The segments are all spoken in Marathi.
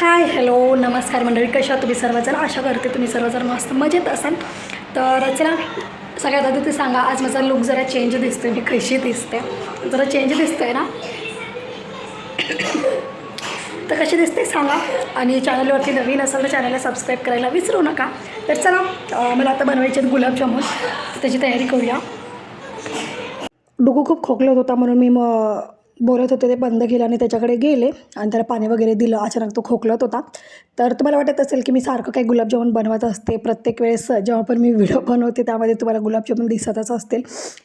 हाय हॅलो नमस्कार मंडळी कशा तुम्ही सर्वजण? आशा करते तुम्ही सर्वजण मस्त मजेत असाल. तर चला सगळ्यात आधी ते सांगा आज माझा लुक जरा चेंज दिसतोय मी कशी दिसते? जरा चेंज दिसतोय ना? तर कशी दिसते सांगा. आणि चॅनलवरती नवीन असेल तर चॅनलला सबस्क्राईब करायला विसरू नका. तर चला मला आता बनवायचे आहेत गुलाबजामुन त्याची तयारी करूया. डुगू खूप खोकलत होता म्हणून मी मग बोलत होते ते बंद केलं आणि त्याच्याकडे गेले. आणि त्याला पाणी वगैरे दिलं. अचानक तो खोकलत होता. तर तुम्हाला वाटत असेल की मी सारखं काही गुलाबजामुन बनवत असते. प्रत्येक वेळेस जेव्हा पण मी व्हिडिओ बनवते त्यामध्ये तुम्हाला गुलाबजामुन दिसतच असतील.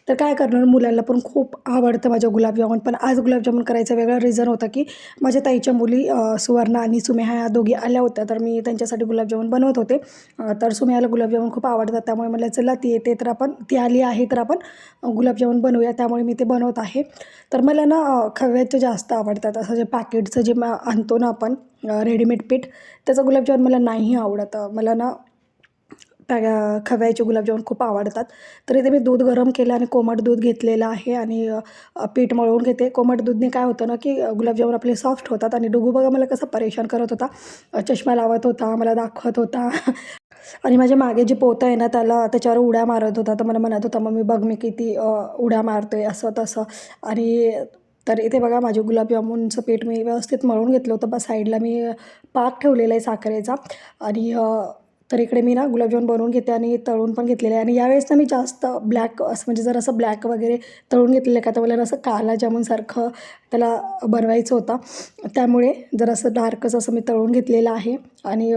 तर काय करणार? मुलांना पण खूप आवडतं माझ्या गुलाबजामुन. पण आज गुलाबजामुन करायचा वेगळा रिझन होतं की माझ्या ताईच्या मुली सुवर्णा आणि सुमेहा ह्या दोघी आल्या होत्या. तर मी त्यांच्यासाठी गुलाबजामुन बनवत होते. तर सुमेहाला गुलाबजामुन खूप आवडतात. त्यामुळे मला चला ती येते तर आपण ती आली आहे तर आपण गुलाबजामुन बनवूया. त्यामुळे मी ते बनवत आहे. तर मला ना खव्याचे जास्त आवडतात. असं जे पॅकेटचं जे मग आणतो ना आपण रेडीमेड पीठ त्याचं गुलाबजामुन मला नाही आवडत. मला ना पॅ खव्याचे गुलाबजामुन खूप आवडतात. तर इथे मी दूध गरम केलं आणि कोमट दूध घेतलेलं आहे आणि पीठ मळवून घेते. कोमट दूधने काय होतं ना की गुलाबजामुन आपले सॉफ्ट होतात आणि डुगू बघा मला कसं परेशान करत होता. चष्मा लावत होता मला दाखवत होता. आणि माझ्या मागे जे पोतं आहे ना त्याला त्याच्यावर उड्या मारत होता. तर मला म्हणत होता मी बघ मी किती उड्या मारतोय असं तसं. आणि तर इथे बघा माझे गुलाबजामुनचं पीठ मी व्यवस्थित मळून घेतलं होतं. बस साईडला मी पाक ठेवलेला आहे साखरेचा. आणि तर इकडे मी ना गुलाबजामुन बनवून घेते आणि तळून पण घेतलेले आहे. आणि यावेळेस ना मी जास्त ब्लॅक असं म्हणजे जर असं ब्लॅक वगैरे तळून घेतलेलं आहे का? तर मला असं काला जामुनसारखं त्याला बनवायचं होतं. त्यामुळे जर असं डार्कच असं मी तळून घेतलेलं आहे. आणि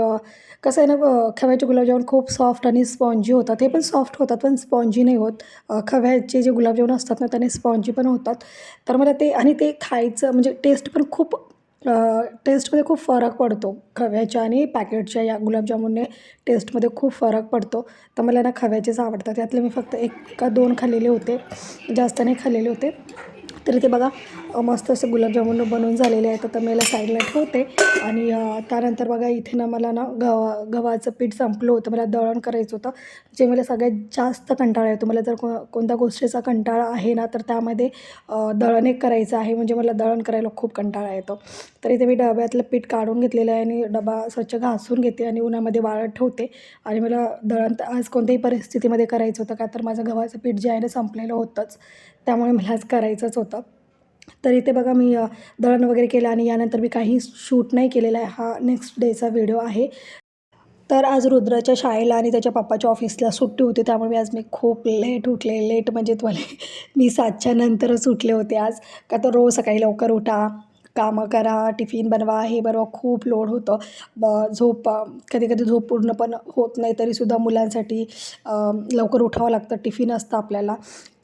कसं आहे ना खव्याचे गुलाबजामुन खूप सॉफ्ट आणि स्पॉन्जी होतात. हे पण सॉफ्ट होतात पण स्पॉन्जी नाही होत. खव्याचे जे गुलाबजामुन असतात ना त्याने स्पॉन्जी पण होतात. तर मला ते आणि ते खायचं म्हणजे टेस्ट पण खूप टेस्टमध्ये खूप फरक पडतो. खव्याच्या आणि पॅकेटच्या या गुलाबजामुनने टेस्टमध्ये खूप फरक पडतो. तर मला ना खव्याचेच आवडतात. त्यातले मी फक्त एक का दोन खाल्लेले होते. जास्त नाही खाल्लेले होते. तर इथे बघा मस्त असे गुलाबजामुन बनवून झालेले आहेत. तर मी याला साईडला ठेवते. आणि त्यानंतर बघा इथे ना मला ना गव्हा गव्हाचं पीठ संपलं होतं. मला दळण करायचं होतं. जे मला सगळ्यात जास्त कंटाळा येतो. मला जर को कोणत्या गोष्टीचा कंटाळा आहे ना तर त्यामध्ये दळण एक करायचं आहे. म्हणजे मला दळण करायला खूप कंटाळा येतो. तर इथे मी डब्यातलं पीठ काढून घेतलेलं आहे आणि डबा स्वच्छ घासून घेते आणि उन्हामध्ये वाळत ठेवते. आणि मला दळण तर आज कोणत्याही परिस्थितीमध्ये करायचं होतं का तर माझं गव्हाचं पीठ जे आहे ना संपलेलं होतंच. त्यामुळे मला आज करायचंच होतं. तर इथे बघा मी दळण वगैरे केलं आणि यानंतर मी काही शूट नाही केलेला आहे. हा नेक्स्ट डेचा व्हिडिओ आहे. तर आज रुद्राच्या शाळेला आणि त्याच्या पप्पाच्या ऑफिसला सुट्टी होती त्यामुळे मी आज मी खूप लेट उठले. लेट म्हणजे तुम्हाला मी सातच्या नंतरच उठले होते आज. का तर रोज सकाळी लवकर उठा. कामं करा टिफिन बनवा हे बनवा खूप लोड होतं. ब झोप कधी कधी झोप पूर्ण पण होत नाही तरीसुद्धा मुलांसाठी लवकर उठावं लागतं. टिफिन असतं आपल्याला.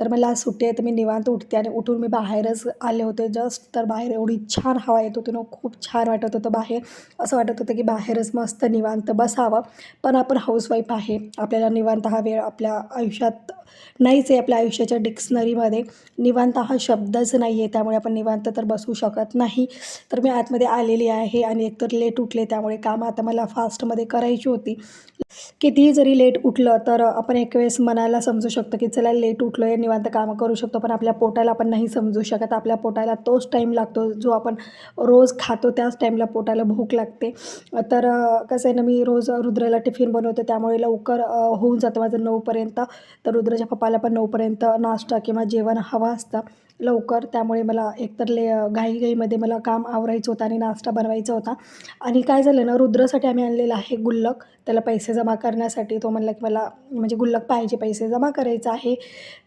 तर मला आज सुट्टी आहे तर मी निवांत उठते आणि उठून मी बाहेरच आले होते. जस्ट तर बाहेर एवढी छान हवा येत होती ना खूप छान वाटत होतं बाहेर. असं वाटत होतं की बाहेरच मस्त निवांत बसावं. पण आपण हाऊसवाईफ आहे. आपल्याला निवांत हा वेळ आपल्या आयुष्यात नाहीच आहे आपल्या आयुष्याच्या डिक्शनरीमध्ये निवांत हा शब्दच नाही आहे त्यामुळे आपण निवांत तर बसू शकत नाही. तर मी आतमध्ये आलेली आहे आणि एकतर लेट उठले त्यामुळे काम आता मला फास्टमध्ये करायची होती. कितीही जरी लेट उठलं तर आपण एक वेळेस मनाला समजू शकतो की चला लेट उठलो आहे निवांत कामं करू शकतो पण आपल्या पोटाला आपण नाही समजू शकत. आपल्या पोटाला तोच टाईम लागतो जो आपण रोज खातो त्याच टाईमला पोटाला भूक लागते. तर कसं आहे ना मी रोज रुद्राला टिफिन बनवते त्यामुळे लवकर होऊन जातं माझं नऊपर्यंत तर रुद्राच्या पप्पाला पण नऊपर्यंत नाश्ता किंवा जेवण हवं असतं लवकर. त्यामुळे मला एकतर ले घाईघाईमध्ये मला काम आवरायचं होतं आणि नाश्ता बनवायचा होता. आणि काय झालं ना रुद्रासाठी आम्ही आणलेला आहे गुल्लक. त्याला पैसे जमा करण्यासाठी तो म्हणला की मला म्हणजे गुल्लक पाहिजे पैसे जमा करायचं आहे.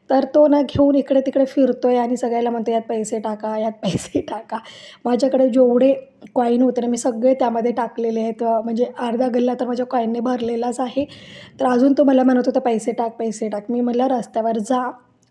तर तो ना घेऊन इकडे तिकडे फिरतो आहे आणि सगळ्याला म्हणतो यात पैसे टाका यात पैसे टाका. माझ्याकडे जेवढे कॉईन होते ना मी सगळे त्यामध्ये टाकलेले आहेत. म्हणजे अर्धा गल्ला तर माझ्या कॉईनने भरलेलाच आहे. तर अजून तो मला म्हणत होता पैसे टाक पैसे टाक. मी म्हटलं रस्त्यावर जा.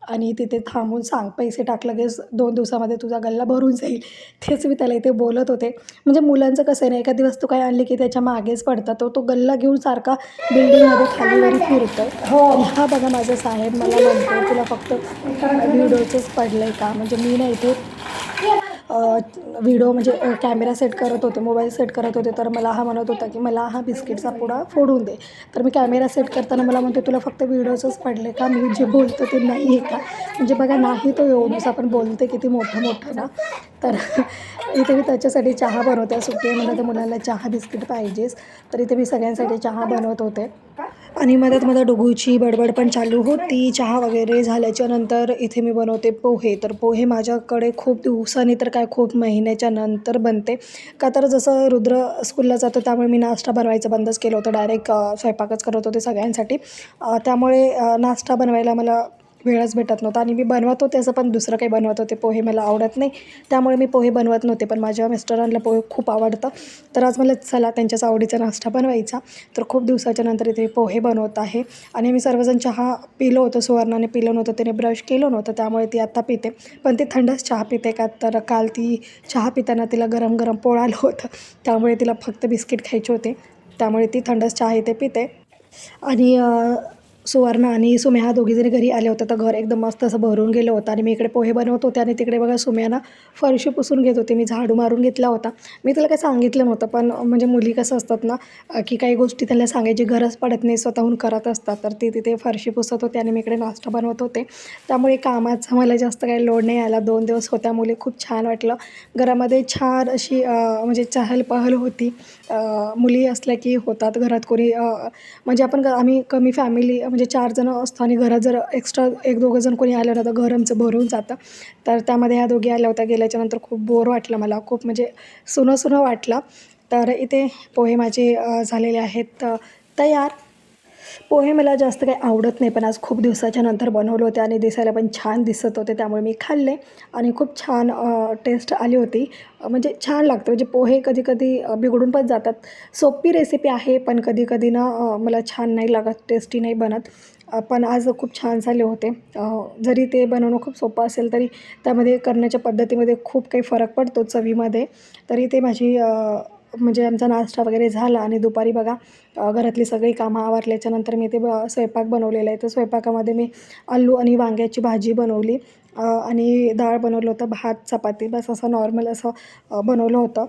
आणि तिथे थांबून सांग पैसे टाक लगेच दोन दिवसामध्ये तुझा गल्ला भरून जाईल. तेच मी त्याला इथे बोलत होते. म्हणजे मुलांचं कसं आहे ना एखादी वस्तू काय आणली की त्याच्या मागेच पडतात तो तो गल्ला घेऊन सारखा बिल्डिंगमध्ये खाली वरी फिरतोय. हो. हा बघा माझा साहेब मला म्हणतो तुला फक्त व्हिडिओचंच पडलं आहे का? म्हणजे मी ना इथे व्हिडिओ म्हणजे कॅमेरा सेट करत होते मोबाईल सेट करत होते तर मला हा म्हणत होता की मला हा बिस्किटचा पुडा फोडून दे. तर मी कॅमेरा सेट करताना मला म्हणतो तुला फक्त व्हिडिओचंच पडले का? मी जे बोलतो ते नाही आहे का? म्हणजे बघा नाही तो एवढंच आपण बोलते किती मोठं मोठं ना. तर इथे मी त्याच्यासाठी चहा बनवते. सुट्टी आहे मुलाला तर चहा बिस्किट पाहिजेच. तर इथे मी सगळ्यांसाठी चहा बनवत होते. आणि मध्यात मला डुगूची बडबड पण चालू होती. चहा वगैरे झाल्याच्यानंतर इथे मी बनवते पोहे. तर पोहे माझ्याकडे खूप दिवसांनी तर काय खूप महिन्याच्या नंतर बनते. का तर जसं रुद्र स्कूलला जातो त्यामुळे मी नाश्ता बनवायचं बंदच केलं होतं. डायरेक्ट स्वयंपाकच करत होते सगळ्यांसाठी. त्यामुळे नाश्ता बनवायला मला वेळच भेटत नव्हता आणि मी बनवत होते असं पण दुसरं काही बनवत होते. पोहे मला आवडत नाही. त्यामुळे मी पोहे बनवत नव्हते पण माझ्या मिस्टरांना पोहे खूप आवडतं. तर आज मला चला त्यांच्याच आवडीचा नाश्ता बनवायचा. तर खूप दिवसाच्या नंतर इथे पोहे बनवत आहे. आणि मी सर्वजण चहा पिलो होतो सुवर्णाने पिलं नव्हतं त्याने ब्रश केलं नव्हतं त्यामुळे ती आत्ता पिते. पण ती थंडच चहा पिते का? तर काल ती चहा पिताना तिला गरम गरम पोळ आलं होतं. त्यामुळे तिला फक्त बिस्किट खायचे होते. त्यामुळे ती थंडच चहा इथे पिते. आणि सुवर्ण आणि सुम्या ह्या दोघीजणी घरी आले होते तर घर एकदम मस्त असं भरून गेलं होतं. आणि मी इकडे पोहे बनवत होते आणि तिकडे बघा सुम्याना फरशी पुसून घेत होते. मी झाडू मारून घेतला होता. मी तिला काही सांगितलं नव्हतं पण म्हणजे मुली कसं असतात ना की काही गोष्टी त्यांना सांगायची गरज पडत नाही स्वतःहून करत असतात. तर ती तिथे फरशी पुसत होते आणि मी इकडे नाश्ता बनवत होते. त्यामुळे कामाचा मला जास्त काही लोड नाही आला. दोन दिवस होत्या मुली खूप छान वाटलं. घरामध्ये छान अशी म्हणजे चहल पहल होती मुली असल्या की होतात. घरात कोणी म्हणजे आपण आम्ही कमी फॅमिली म्हणजे चार जण असतो आणि घरात जर एक्स्ट्रा एक दोघं जण कोणी आलं ना तर घर आमचं भरून जातं. तर त्यामध्ये ह्या दोघी आल्या होत्या गेल्याच्यानंतर खूप बोर वाटलं मला. खूप म्हणजे सुनं सुनं वाटलं. तर इथे पोहे माझे झालेले आहेत तयार. पोहे मला जास्त काही आवडत नाही पण आज खूप दिवसाच्या नंतर बनवले होते आणि दिसायला पण छान दिसत होते त्यामुळे मी खाल्ले आणि खूप छान टेस्ट आली होती. म्हणजे छान लागतं म्हणजे पोहे कधी कधी बिघडून पण जातात. सोपी रेसिपी आहे पण कधी कधी ना मला छान नाही लागत टेस्टी नाही बनत. पण आज खूप छान झाले होते. जरी ते बनवणं खूप सोपं असेल तरी त्यामध्ये करण्याच्या पद्धतीमध्ये खूप काही फरक पडतो चवीमध्ये. तरी ते माझी म्हणजे आमचा नाश्ता वगैरे झाला आणि दुपारी बघा घरातली सगळी कामं आवरल्याच्यानंतर मी ते ब स्वयंपाक बनवलेला आहे. तर स्वयंपाकामध्ये मी आलू आणि वांग्याची भाजी बनवली आणि डाळ बनवलं होतं भात चपाती बस असं नॉर्मल असं बनवलं होतं.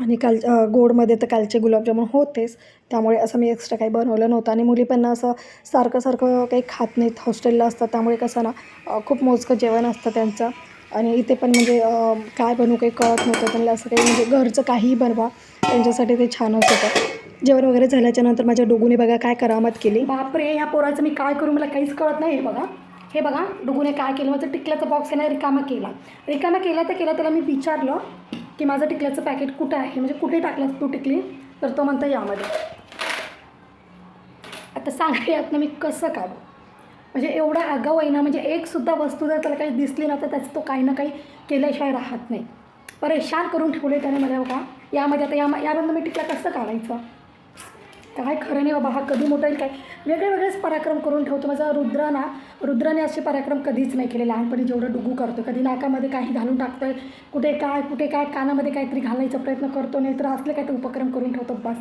आणि काल गोडमध्ये तर कालचे गुलाबजामुन होतेच त्यामुळे असं मी एक्स्ट्रा काही बनवलं नव्हतं. आणि मुली पण असं सारखं सारखं काही खात नाहीत हॉस्टेलला असतात त्यामुळे कसं ना खूप मोजकं जेवण असतं त्यांचं. आणि इथे पण म्हणजे काय बनवू काही कळत नव्हतं त्यांना असं काही म्हणजे घरचं काहीही बनवा त्यांच्यासाठी ते छानच होतं. जेवण वगैरे झाल्याच्यानंतर माझ्या डोगूने बघा काय करामत केली. बापरे ह्या पोराचं मी काय करू मला काहीच कळत नाही हे बघा. हे बघा डुगूने काय केलं माझं टिकल्याचा बॉक्स आहे ना रिकामा केला. रिकामा केला तर केला त्याला मी विचारलं की माझं टिकल्याचं पॅकेट कुठं आहे? म्हणजे कुठे टाकलं तू टिकली? तर तो म्हणता यामध्ये. आता सांगा यातनं मी कसं काढू? म्हणजे एवढा आगाऊ आहे ना म्हणजे एकसुद्धा वस्तू जर त्याला काही दिसली ना तर त्याचं तो काही ना काही केल्याशिवाय राहत नाही. परेशान करून ठेवले त्याने मला बघा. यामध्ये आता या यामधनं मी टिकला कसं काढायचं? काय खरं नाही बाबा हा कधी मोठा येईल काय? वेगळे वेगळेच पराक्रम करून ठेवतो. माझा रुद्र ना रुद्राने असे पराक्रम कधीच नाही केले लहानपणी जेवढं डुगू करतो कधी नाकामध्ये काही घालून टाकतोय कुठे काय कुठे काय कानामध्ये काहीतरी घालायचा प्रयत्न करतो नाही तर असले काहीतरी उपक्रम करून ठेवतो. बस.